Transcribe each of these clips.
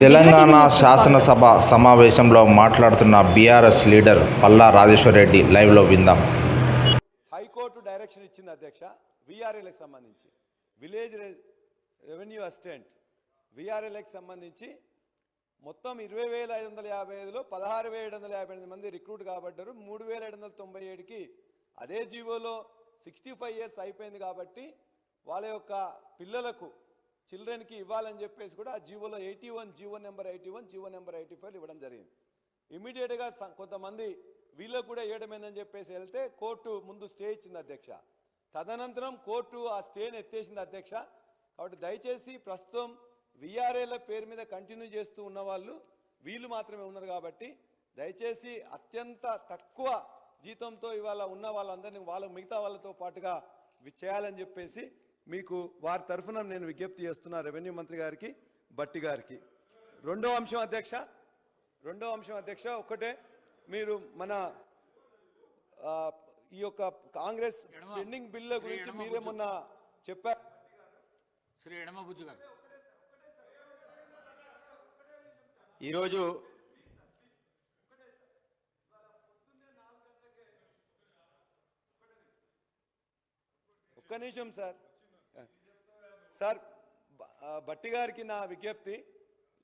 తెలంగాణ శాసనసభ సమావేశంలో మాట్లాడుతున్న బీఆర్ఎస్ లీడర్ పల్లా రాజేశ్వరరెడ్డి లైవ్లో విందాం. హైకోర్టు డైరెక్షన్ ఇచ్చింది అధ్యక్ష విఆర్ఎల్కి సంబంధించి. విలేజ్ రెవెన్యూ అసిస్టెంట్ విఆర్ఎల్కి సంబంధించి మొత్తం ఇరవై వేల ఐదు వందల యాభై ఐదులో పదహారు వేల ఏడు వందల యాభై ఎనిమిది మంది రిక్రూట్ కాబట్టారు మూడు వేల ఏడు వందల తొంభై ఏడుకి అదే జీవోలో సిక్స్టీ ఫైవ్ ఇయర్స్ అయిపోయింది కాబట్టి వాళ్ళ యొక్క పిల్లలకు చిల్డ్రన్కి ఇవ్వాలని చెప్పేసి కూడా ఆ జీవోలో eighty one GO number eighty one GO number eighty five ఇవ్వడం జరిగింది. ఇమీడియట్గా స- కొంతమంది వీళ్ళకు కూడా ఏడమైందని చెప్పేసి వెళ్తే కోర్టు ముందు స్టే ఇచ్చింది అధ్యక్ష. తదనంతరం కోర్టు ఆ స్టేని ఎత్తేసింది అధ్యక్ష. కాబట్టి దయచేసి ప్రస్తుతం విఆర్ఏల పేరు మీద కంటిన్యూ చేస్తూ ఉన్న వాళ్ళు వీళ్ళు మాత్రమే ఉన్నారు కాబట్టి దయచేసి అత్యంత తక్కువ జీతంతో ఇవాళ ఉన్న వాళ్ళందరినీ వాళ్ళ మిగతా వాళ్ళతో పాటుగా చేయాలని చెప్పేసి మీకు వారి తరఫున నేను విజ్ఞప్తి చేస్తున్నా రెవెన్యూ మంత్రి గారికి బట్టి గారికి. రెండో అంశం అధ్యక్ష రెండో అంశం అధ్యక్ష ఒక్కటే మీరు మన ఈ యొక్క కాంగ్రెస్ పెండింగ్ బిల్ల గురించి మీరే మొన్న చెప్పారు శ్రీ ఎడమబుజ్జు గారు. ఈరోజు ఒక్క నిమిషం సార్. సార్ భట్టి గారికి నా విజ్ఞప్తి.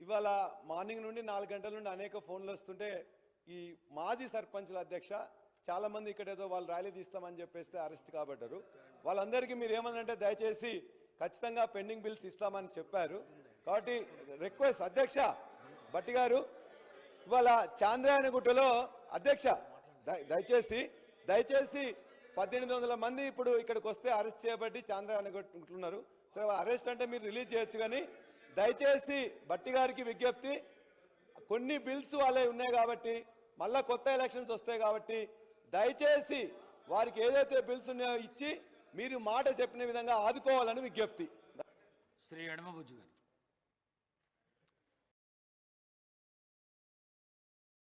ఇవాళ మార్నింగ్ నుండి నాలుగు గంటల నుండి అనేక ఫోన్లు వస్తుంటే ఈ మాజీ సర్పంచ్ల అధ్యక్ష చాలామంది ఇక్కడ ఏదో వాళ్ళు ర్యాలీ తీస్తామని చెప్పేస్తే అరెస్ట్ కాబడ్డారు. వాళ్ళందరికీ మీరు ఏమనంటే దయచేసి ఖచ్చితంగా పెండింగ్ బిల్స్ ఇస్తామని చెప్పారు. కాబట్టి రిక్వెస్ట్ అధ్యక్ష భట్టి గారు ఇవాళ చాంద్రాయనగుట్టలో అధ్యక్ష దయచేసి దయచేసి పద్దెనిమిది వందల మంది ఇప్పుడు ఇక్కడికి వస్తే అరెస్ట్ చేయబట్టి చాంద్రాయనగుట్టున్నారు సరే అరెస్ట్ అంటే మీరు రిలీజ్ చేయొచ్చు కానీ దయచేసి బట్టి గారికి విజ్ఞప్తి కొన్ని బిల్స్ వాళ్ళే ఉన్నాయి కాబట్టి మళ్ళా కొత్త ఎలక్షన్స్ వస్తాయి కాబట్టి దయచేసి వారికి ఏదైతే బిల్స్ ఉన్నాయో ఇచ్చి మీరు మాట చెప్పిన విధంగా ఆదుకోవాలని విజ్ఞప్తి. శ్రీ ఎడమబుజ్జు గారు.